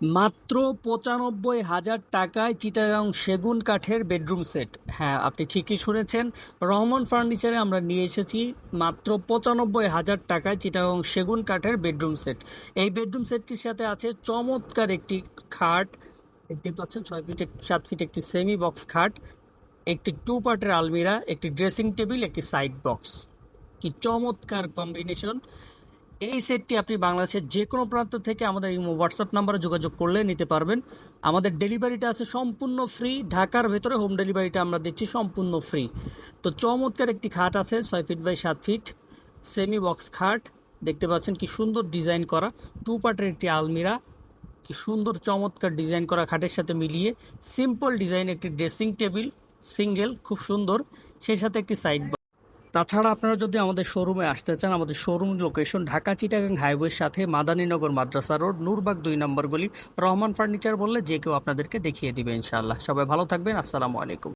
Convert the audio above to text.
মাত্র পঁচানব্বই হাজার টাকায় চিটাগাং সেগুন কাঠের বেডরুম সেট। হ্যাঁ আপনি ঠিকই শুনেছেন। রহমান ফার্নিচারে আমরা নিয়ে এসেছি মাত্র পঁচানব্বই হাজার টাকায় চিটাগাং সেগুন কাঠের বেডরুম সেট। এই বেডরুম সেটটির সাথে আছে চমৎকার একটি খাট। দেখতে পাচ্ছেন, ছয় ফিট সাত ফিট একটি সেমি বক্স খাট, একটি টু পার্টের আলমিরা, একটি ড্রেসিং টেবিল একটি সাইড বক্স কি চমৎকার কম্বিনেশন এই সেটটি আপনি বাংলাদেশের যে কোনো প্রান্ত থেকে আমাদের হোয়াটসঅ্যাপ নাম্বারে যোগাযোগ করলে নিতে পারবেন। আমাদের ডেলিভারিটা আছে সম্পূর্ণ ফ্রি ঢাকার ভেতরে হোম ডেলিভারিটা আমরা দিচ্ছি সম্পূর্ণ ফ্রি তো চমৎকার একটি খাট আছে, ছয় ফিট বাই সাত ফিট সেমি বক্স খাট। দেখতে পাচ্ছেন কি সুন্দর ডিজাইন করা। টু পার্টের একটি আলমিরা। কি সুন্দর চমৎকার ডিজাইন করা খাটের সাথে মিলিয়ে সিম্পল ডিজাইন একটি ড্রেসিং টেবিল সিঙ্গেল খুব সুন্দর। সেই সাথে একটি সাইড তাছাড়া আপনারা যদি আমাদের শোরুমে আসতে চান, আমাদের শোরুম লোকেশন ঢাকা চিটাগাং হাইওয়ের সাথে মাদানীনগর মাদ্রাসা রোড নূরবাগ দুই নম্বর গলি, রহমান ফার্নিচার বললে যে কেউ আপনাদেরকে দেখিয়ে দিবে ইনশাআল্লাহ। সবাই ভালো থাকবেন, আসসালামু আলাইকুম।